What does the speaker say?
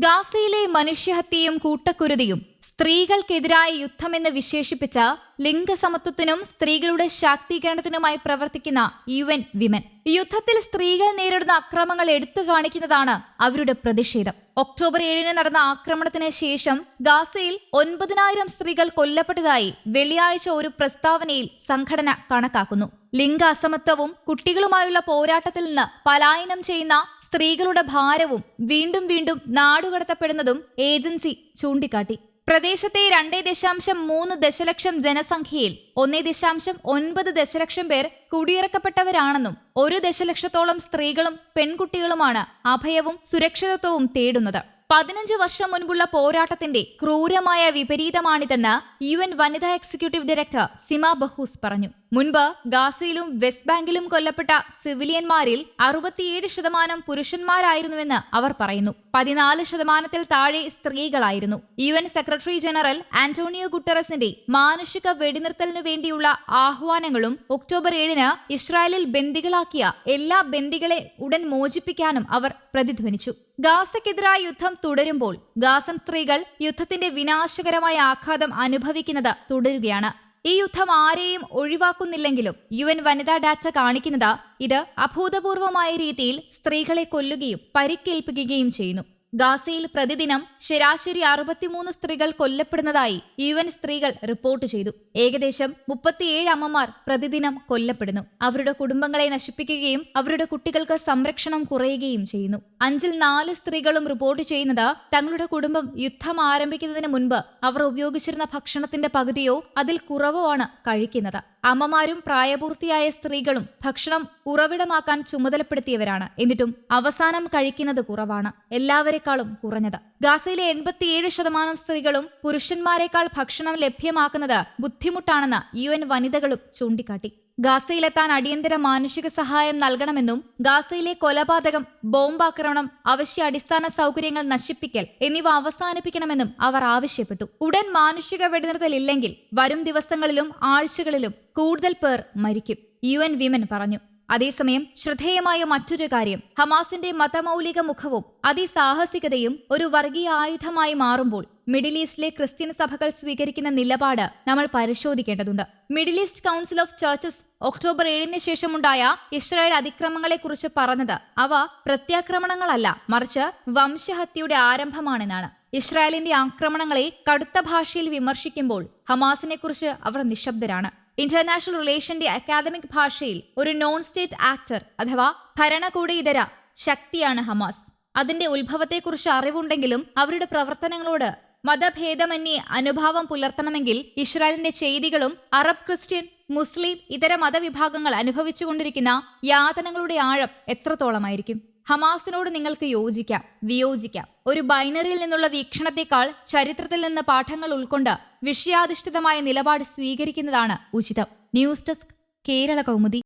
ഗാസയിലെ മനുഷ്യഹത്യയും കൂട്ടക്കുരുതിയും സ്ത്രീകൾക്കെതിരായ യുദ്ധമെന്ന് വിശേഷിപ്പിച്ച ലിംഗസമത്വത്തിനും സ്ത്രീകളുടെ ശാക്തീകരണത്തിനുമായി പ്രവർത്തിക്കുന്ന യു എൻ വിമൻ. യുദ്ധത്തിൽ സ്ത്രീകൾ നേരിടുന്ന അക്രമങ്ങൾ എടുത്തു കാണിക്കുന്നതാണ് അവരുടെ പ്രതിഷേധം. ഒക്ടോബർ ഏഴിന് നടന്ന ആക്രമണത്തിന് ശേഷം ഗാസയിൽ ഒൻപതിനായിരം സ്ത്രീകൾ കൊല്ലപ്പെട്ടതായി വെള്ളിയാഴ്ച ഒരു പ്രസ്താവനയിൽ സംഘടന കണക്കാക്കുന്നു. ലിംഗ അസമത്വവും കുട്ടികളുമായുള്ള പോരാട്ടത്തിൽ നിന്ന് പലായനം ചെയ്യുന്ന സ്ത്രീകളുടെ ഭാരവും വീണ്ടും വീണ്ടും നാടുകടത്തപ്പെടുന്നതും ഏജൻസി ചൂണ്ടിക്കാട്ടി. പ്രദേശത്തെ രണ്ടേ ദശാംശം മൂന്ന് ദശലക്ഷം ജനസംഖ്യയിൽ ഒന്നേ ദശാംശം ഒൻപത് ദശലക്ഷം പേർ കുടിയിറക്കപ്പെട്ടവരാണെന്നും ഒരു ദശലക്ഷത്തോളം സ്ത്രീകളും പെൺകുട്ടികളുമാണ് അഭയവും സുരക്ഷിതത്വവും തേടുന്നത്. പതിനഞ്ച് വർഷം മുൻപുള്ള പോരാട്ടത്തിന്റെ ക്രൂരമായ വിപരീതമാണിതെന്ന് യു എൻ വനിതാ എക്സിക്യൂട്ടീവ് ഡയറക്ടർ സിമ ബഹൂസ് പറഞ്ഞു. മുൻപ് ഗാസയിലും വെസ്റ്റ് ബാങ്കിലും കൊല്ലപ്പെട്ട സിവിലിയന്മാരിൽ അറുപത്തിയേഴ് ശതമാനം പുരുഷന്മാരായിരുന്നുവെന്ന് അവർ പറയുന്നു. പതിനാല് ശതമാനത്തിൽ താഴെ സ്ത്രീകളായിരുന്നു. U N secretary general Antonio ഗുട്ടറസിന്റെ മാനുഷിക വെടിനിർത്തലിനു വേണ്ടിയുള്ള ആഹ്വാനങ്ങളും ഒക്ടോബർ ഏഴിന് ഇസ്രായേലിൽ ബന്ദികളാക്കിയ എല്ലാ ബന്ദികളെ ഉടൻ മോചിപ്പിക്കാനും അവർ പ്രതിധ്വനിച്ചു. ഗാസയ്ക്കെതിരായ യുദ്ധം തുടരുമ്പോൾ ഗാസൻ സ്ത്രീകൾ യുദ്ധത്തിന്റെ വിനാശകരമായ ആഘാതം അനുഭവിക്കുന്നത് തുടരുകയാണ്. ഈ യുദ്ധം ആരെയും ഒഴിവാക്കുന്നില്ലെങ്കിലും യു എൻ വനിതാ ഡാറ്റ കാണിക്കുന്നത് ഇത് അഭൂതപൂർവമായ രീതിയിൽ സ്ത്രീകളെ കൊല്ലുകയും പരിക്കേൽപ്പിക്കുകയും ചെയ്യുന്നു. ഗാസയിൽ പ്രതിദിനം ശരാശരി അറുപത്തിമൂന്ന് സ്ത്രീകൾ കൊല്ലപ്പെടുന്നതായി യു എൻ സ്ത്രീകൾ റിപ്പോർട്ട് ചെയ്തു. ഏകദേശം മുപ്പത്തിയേഴ് അമ്മമാർ പ്രതിദിനം കൊല്ലപ്പെടുന്നു. അവരുടെ കുടുംബങ്ങളെ നശിപ്പിക്കുകയും അവരുടെ കുട്ടികൾക്ക് സംരക്ഷണം കുറയുകയും ചെയ്യുന്നു. അഞ്ചിൽ നാല് സ്ത്രീകളും റിപ്പോർട്ട് ചെയ്യുന്നത് തങ്ങളുടെ കുടുംബം യുദ്ധം ആരംഭിക്കുന്നതിന് മുൻപ് അവർ ഉപയോഗിച്ചിരുന്ന ഭക്ഷണത്തിന്റെ പകുതിയോ അതിൽ കുറവോ ആണ് കഴിക്കുന്നത്. അമ്മമാരും പ്രായപൂർത്തിയായ സ്ത്രീകളും ഭക്ഷണം ഉറവിടമാക്കാൻ ചുമതലപ്പെടുത്തിയവരാണ്. എന്നിട്ടും അവസാനം കഴിക്കുന്നത് കുറവാണ്. എല്ലാവരെക്കാളും കുറഞ്ഞത്. ഗാസയിലെ എൺപത്തിയേഴ് ശതമാനം സ്ത്രീകളും പുരുഷന്മാരെക്കാൾ ഭക്ഷണം ലഭ്യമാക്കുന്നത് ബുദ്ധിമുട്ടാണെന്ന് യു എൻ വനിതകളും ചൂണ്ടിക്കാട്ടി. ഗാസയിലെത്താൻ അടിയന്തര മാനുഷിക സഹായം നൽകണമെന്നും ഗാസയിലെ കൊലപാതകം ബോംബാക്രമണം അവശ്യ അടിസ്ഥാന സൗകര്യങ്ങൾ നശിപ്പിക്കൽ എന്നിവ അവസാനിപ്പിക്കണമെന്നും അവർ ആവശ്യപ്പെട്ടു. ഉടൻ മാനുഷിക വെടിനിർത്തലില്ലെങ്കിൽ വരും ദിവസങ്ങളിലും ആഴ്ചകളിലും കൂടുതൽ പേർ മരിക്കും യു എൻ വിമൻ പറഞ്ഞു. അതേസമയം ശ്രദ്ധേയമായ മറ്റൊരു കാര്യം ഹമാസിന്റെ മതമൗലിക മുഖവും അതിസാഹസികതയും ഒരു വർഗീയ ആയുധമായി മാറുമ്പോൾ മിഡിൽ ഈസ്റ്റിലെ ക്രിസ്ത്യൻ സഭകൾ സ്വീകരിക്കുന്ന നിലപാട് നമ്മൾ പരിശോധിക്കേണ്ടതുണ്ട്. Middle east council of churches October ഏഴിന് ശേഷമുണ്ടായ ഇസ്രായേൽ അതിക്രമങ്ങളെക്കുറിച്ച് പറഞ്ഞത് അവ പ്രത്യാക്രമണങ്ങളല്ല മറിച്ച് വംശഹത്യയുടെ ആരംഭമാണെന്നാണ്. ഇസ്രായേലിന്റെ ആക്രമണങ്ങളെ കടുത്ത ഭാഷയിൽ വിമർശിക്കുമ്പോൾ ഹമാസിനെ കുറിച്ച് അവർ നിശബ്ദരാണ്. ഇന്റർനാഷണൽ റിലേഷന്റെ അക്കാദമിക് ഭാഷയിൽ ഒരു നോൺ സ്റ്റേറ്റ് ആക്ടർ അഥവാ ഭരണകൂട ഇതര ശക്തിയാണ് ഹമാസ്. അതിന്റെ ഉത്ഭവത്തെക്കുറിച്ച് അറിവുണ്ടെങ്കിലും അവരുടെ പ്രവർത്തനങ്ങളോട് മതഭേദമന്യേ അനുഭാവം പുലർത്തണമെങ്കിൽ ഇസ്രായേലിന്റെ ചെയ്തികളും അറബ് ക്രിസ്ത്യൻ മുസ്ലിം ഇതര മതവിഭാഗങ്ങൾ അനുഭവിച്ചുകൊണ്ടിരിക്കുന്ന യാതനകളുടെ ആഴം എത്രത്തോളമായിരിക്കും? ഹമാസിനോട് നിങ്ങൾക്ക് യോജിക്കാം വിയോജിക്കാം. ഒരു ബൈനറിയിൽ നിന്നുള്ള വീക്ഷണത്തെക്കാൾ ചരിത്രത്തിൽ നിന്ന് പാഠങ്ങൾ ഉൾക്കൊണ്ട് വിഷയാധിഷ്ഠിതമായ നിലപാട് സ്വീകരിക്കുന്നതാണ് ഉചിതം. News desk Kerala Kaumudi.